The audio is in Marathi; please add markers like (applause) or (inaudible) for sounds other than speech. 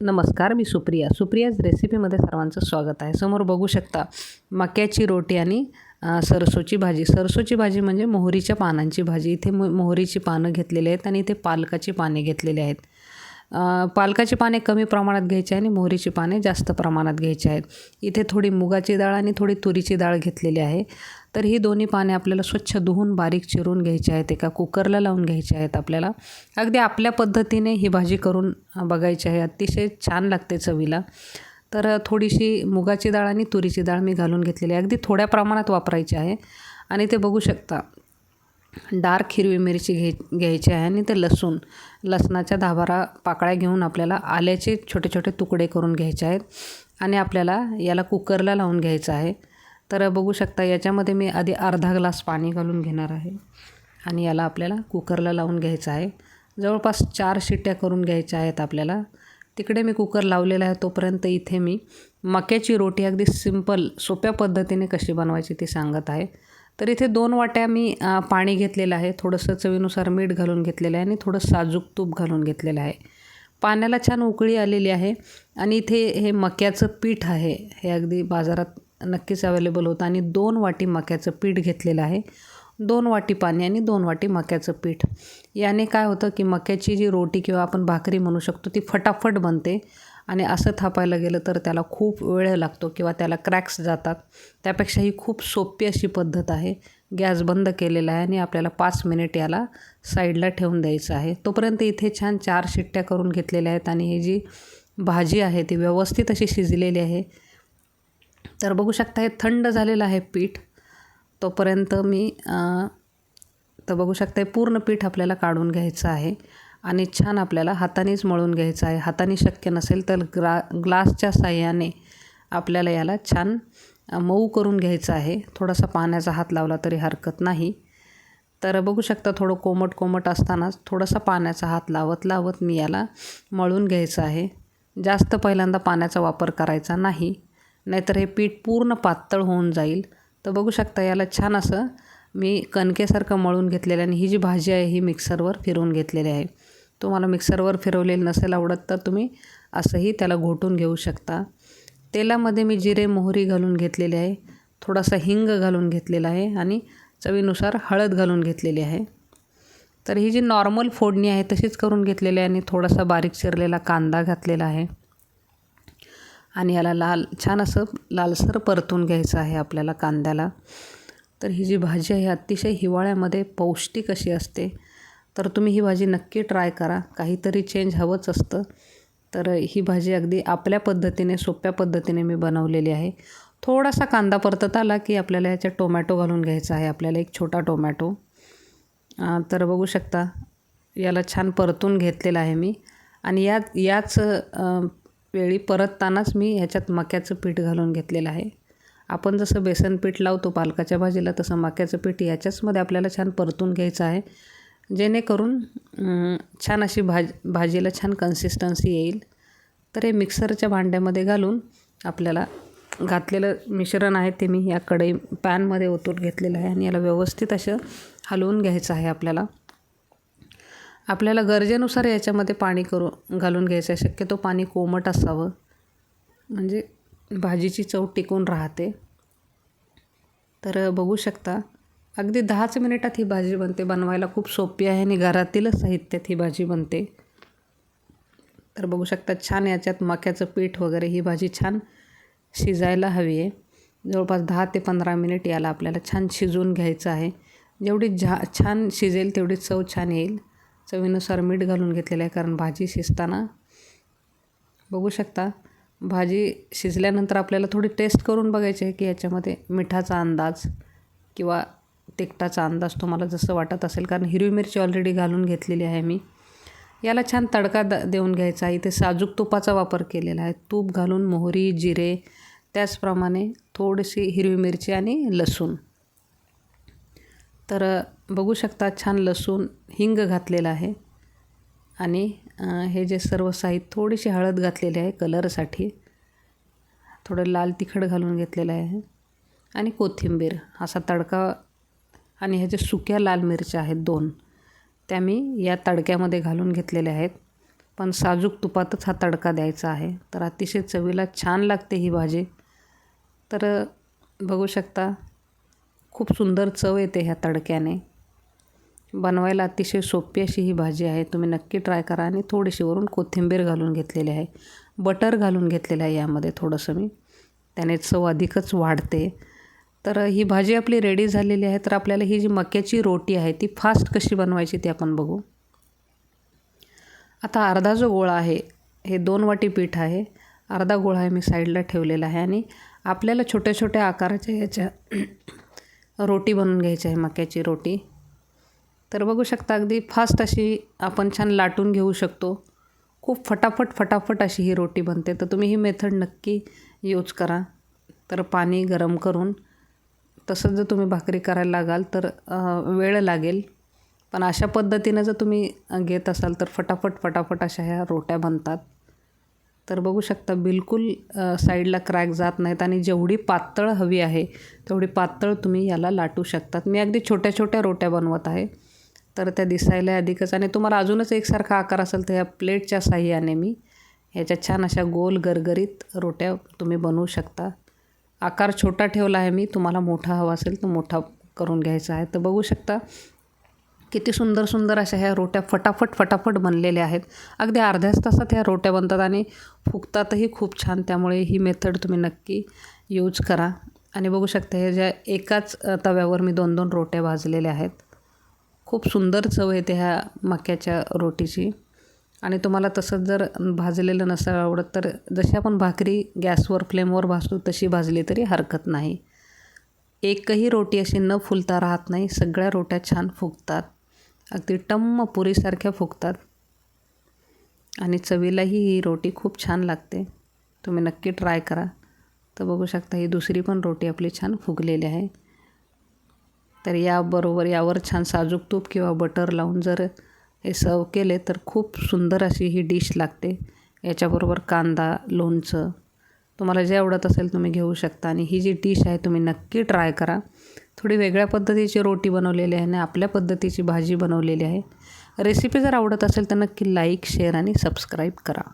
नमस्कार मी सुप्रिया. सुप्रियाज रेसिपीमध्ये सर्वांचं स्वागत आहे. समोर बघू शकता मक्याची रोटी आणि सरसोची भाजी. सरसोची भाजी म्हणजे मोहरीच्या पानांची भाजी. इथे मो मोहरीची पानं घेतलेली आहेत आणि इथे पालकाची पाने घेतलेली आहेत. पालकाची पाने कमी प्रमाणात घ्यायची आहे आणि मोहरीची पाने जास्त प्रमाणात घ्यायची आहेत. इथे थोडी मुगाची डाळ आणि थोडी तुरीची डाळ घेतलेली आहे. तर ही दोन्ही पाने आपल्याला स्वच्छ धुवून बारीक चिरून घ्यायची आहेत. एका कुकरला लावून घ्यायची आहेत आपल्याला. अगदी आपल्या पद्धतीने ही भाजी करून बघायची आहे. अतिशय छान लागते चवीला. तर थोडीशी मुगाची डाळ आणि तुरीची डाळ मी घालून घेतलेली आहे. अगदी थोड्या प्रमाणात वापरायची आहे. आणि ते बघू शकता डार्क हिरवी मिरची घे घ्यायची आहे आणि ते लसूण. लसणाच्या दहा बारा पाकळ्या घेऊन आपल्याला आल्याचे छोटे छोटे तुकडे करून घ्यायचे आहेत. आणि आपल्याला याला कुकरला लावून घ्यायचं आहे. तर बघू शकता याच्यामध्ये मी आधी अर्धा ग्लास पाणी घालून घेणार आहे. आणि याला आपल्याला कुकरला लावून घ्यायचं आहे. जवळपास चार शिट्ट्या करून घ्यायच्या आहेत आपल्याला. तिकडे मी कुकर लावलेला आहे तोपर्यंत इथे मी मक्याची रोटी अगदी सिंपल सोप्या पद्धतीने कशी बनवायची ती सांगत आहे. तर इथे दोन वाट्या मी पाणी घेतलेलं आहे. थोडंसं चवीनुसार मीठ घालून घेतलेलं आहे आणि थोडं साजूक तूप घालून घेतलेलं आहे. पाण्याला छान उकळी आलेली आहे आणि इथे हे मक्याचं पीठ आहे. हे अगदी बाजारात नक्कीच अवेलेबल होतं आणि दोन वाटी मक्याचं पीठ घेतलेलं आहे. दोन वाटी पाणी आणि दोन वाटी मक्याचं पीठ. याने काय होतं की मक्याची जी रोटी किंवा आपण भाकरी म्हणू शकतो ती फटाफट बनते. आणि असं थापायला गेलं तर त्याला खूप वेळ लागतो किंवा त्याला क्रॅक्स जातात. त्यापेक्षा ही खूप सोपी अशी पद्धत आहे. गॅस बंद केलेला आहे आणि आपल्याला पाच मिनिट याला साईडला ठेवून द्यायचं आहे. तोपर्यंत इथे छान चार शिट्ट्या करून घेतलेल्या आहेत आणि ही जी भाजी आहे ती व्यवस्थित अशी शिजलेली आहे. तर बघू शकता हे थंड झालेलं आहे पीठ. तोपर्यंत मी तर बघू शकता पूर्ण पीठ आपल्याला काढून घ्यायचं आहे. आणि छान आपल्याला हातानेच मळून घ्यायचं आहे. हाताने शक्य नसेल तर ग्रा ग्लासच्या साह्याने आपल्याला याला छान मऊ करून घ्यायचं आहे. थोडासा पाण्याचा हात लावला तरी हरकत नाही. तर बघू शकता थोडं कोमट कोमट असतानाच थोडासा पाण्याचा हात लावत लावत मी याला मळून घ्यायचं आहे. जास्त पहिल्यांदा पाण्याचा वापर करायचा नाही. नाहीतर हे पीठ पूर्ण पातळ होऊन जाईल. तर बघू शकता याला छान असं मी कणकेसारखं मळून घेतलेलं आणि ही जी भाजी आहे ही मिक्सरवर फिरवून घेतलेली आहे. तुम्हाला मिक्सरवर फिरवलेलं नसेल आवडत तर तुम्ही असंही त्याला घोटून घेऊ शकता. तेलामध्ये मी जिरे मोहरी घालून घेतलेली आहे. थोडासा हिंग घालून घेतलेला आहे आणि चवीनुसार हळद घालून घेतलेली आहे. तर ही जी नॉर्मल फोडणी आहे तशीच करून घेतलेली आहे आणि थोडासा बारीक चिरलेला कांदा घातलेला आहे. आणि याला लाल छान असं लालसर परतून घ्यायचं आहे आपल्याला कांद्याला. तर ही जी भाजी आहे अतिशय हिवाळ्यामध्ये पौष्टिक अशी असते. तर तुम्ही ही भाजी नक्की ट्राय करा. काहीतरी चेंज हवंच असतं. तर ही भाजी अगदी आपल्या पद्धतीने सोप्या पद्धतीने मी बनवलेली आहे. थोडासा कांदा परतत आला की आपल्याला याच्यात टोमॅटो घालून घ्यायचा आहे. आपल्याला एक छोटा टोमॅटो तर बघू शकता याला छान परतून घेतलेलं आहे मी. आणि या याच वेळी परततानाच मी ह्याच्यात मक्याचं पीठ घालून घेतलेलं आहे. आपण जसं बेसन पीठ लावतो पालकाच्या भाजीला तसं मक्याचं पीठ याच्याचमध्ये आपल्याला छान परतून घ्यायचं आहे. जेणेकरून छान अशी भाज भाजीला छान कन्सिस्टन्सी येईल. तर हे मिक्सरच्या भांड्यामध्ये घालून आपल्याला घातलेलं मिश्रण आहे ते मी या कढई पॅनमध्ये ओतून घेतलेलं आहे आणि याला व्यवस्थित असं हलवून घ्यायचं आहे आपल्याला. आपल्याला गरजेनुसार याच्यामध्ये पाणी करू घालून घ्यायचं आहे. शक्यतो पाणी कोमट असावं. म्हणजे भाजीची चव टिकून राहते. तर बघू शकता अगदी दहाच मिनिटात ही भाजी बनते. बनवायला खूप सोपी आहे आणि घरातीलच साहित्यात ही भाजी बनते. तर बघू शकता छान याच्यात मक्याचं पीठ वगैरे ही भाजी छान शिजायला हवी आहे. जवळपास दहा ते पंधरा मिनिट याला आपल्याला छान शिजवून घ्यायचं आहे. जेवढी झा छान शिजेल तेवढी चव छान येईल. चवीनुसार मीठ घालून घेतलेलं आहे कारण भाजी शिजताना. बघू शकता भाजी शिजल्यानंतर आपल्याला थोडी टेस्ट करून बघायची आहे की याच्यामध्ये मिठाचा अंदाज किंवा तिखटाचा अंदाज तुम्हाला जसं वाटत असेल कारण हिरवी मिरची ऑलरेडी घालून घेतलेली आहे मी. याला छान तडका द देऊन घ्यायचा आहे. इथे साजूक तुपाचा वापर केलेला आहे. तूप घालून मोहरी जिरे त्याचप्रमाणे थोडीशी हिरवी मिरची आणि लसूण. तर बघू शकता छान लसूण हिंग घातलेला आहे. आणि हे जे सर्व साहित्य थोडीशी हळद घातलेली आहे कलरसाठी. थोडं लाल तिखट घालून घेतलेलं आहे. आणि कोथिंबीर असा तडका आणि ह्या ज्या सुक्या लाल मिरच्या आहेत दोन त्या मी या तडक्यामध्ये घालून घेतलेल्या आहेत. पण साजूक तुपातच हा तडका द्यायचा आहे. तर अतिशय चवीला छान लागते ही भाजी. तर बघू शकता खूप सुंदर चव येते ह्या तडक्याने. बनवायला अतिशय सोपी अशी ही भाजी आहे. तुम्ही नक्की ट्राय करा आणि थोडीशी वरून कोथिंबीर घालून घेतलेली आहे. बटर घालून घेतलेलं आहे यामध्ये थोडंसं मी. त्याने चव अधिकच वाढते. तर ही भाजी आपली रेडी झालेली आहे. तर आपल्याला ही जी मक्याची रोटी आहे ती फास्ट कशी बनवायची ती आपण बघू. आता अर्धा जो गोळा आहे हे दोन वाटी पीठ आहे. अर्धा गोळा आहे मी साईडला ठेवलेला आहे आणि आपल्याला छोट्या छोट्या आकाराच्या याच्या (clears throat) रोटी बनवून घ्यायची आहे मक्याची रोटी. तर बघू शकता अगदी फास्ट अशी आपण छान लाटून घेऊ शकतो. खूप फटाफट फटाफट अशी ही रोटी बनते. तर तुम्ही ही मेथड नक्की यूज करा. तर पाणी गरम करून तसंच जर तुम्ही भाकरी करायला लागाल तर वेळ लागेल. पण अशा पद्धतीनं जर तुम्ही घेत असाल तर फटाफट फटाफट अशा ह्या रोट्या बनतात. तर बघू शकता बिलकुल साईडला क्रॅक जात नाहीत आणि जेवढी पातळ हवी आहे तेवढी पातळ तुम्ही याला लाटू शकतात. मी अगदी छोट्या छोट्या रोट्या बनवत आहे. तर त्या दिसायला अधिकच आणि तुम्हाला अजूनच एकसारखा आकार असेल तर ह्या प्लेटच्या साह्याने मी ह्याच्या छान अशा गोल गरगरीत रोट्या तुम्ही बनवू शकता. आकार छोटा ठेवला आहे मी तुम्हाला मोठा हवा असेल तर मोठा करून घ्यायचा आहे. तर बघू शकता किती सुंदर सुंदर अशा ह्या रोट्या फटाफट फटाफट बनलेल्या आहेत. अगदी अर्ध्याच तासात ह्या रोट्या बनतात आणि फुगतातही खूप छान. त्यामुळे ही मेथड तुम्ही नक्की यूज करा. आणि बघू शकता हे ज्या एकाच तव्यावर मी दोन दोन रोट्या भाजलेल्या आहेत. खूप सुंदर चव येते ह्या मक्याच्या रोटीची. आणि तुम्हाला तसंच जर भाजलेलं नसेल आवडत तर जशी आपण भाकरी गॅसवर फ्लेमवर भाजतो तशी भाजली तरी हरकत नाही. एकही रोटी अशी न फुलता राहत नाही. सगळ्या रोट्या छान फुगतात. अगदी टम्म पुरीसारख्या फुगतात. आणि चवीलाही ही रोटी खूप छान लागते. तुम्ही नक्की ट्राय करा. तर बघू शकता ही दुसरी पण रोटी आपली छान फुगलेली आहे. तर याबरोबर यावर छान साजूक तूप किंवा बटर लावून जर हे सर्व केले तर खूप सुंदर अशी ही डिश लागते. याच्याबरोबर कांदा लोणचं. तुम्हाला जे आवडत असेल तुम्ही घेऊ शकता. आणि ही जी डिश आहे तुम्ही नक्की ट्राय करा. थोडी वेगळ्या पद्धतीची रोटी बनवलेली आहे आणि आपल्या पद्धतीची भाजी बनवलेली आहे. रेसिपी जर आवडत असेल तर नक्की लाईक शेअर आणि सबस्क्राईब करा.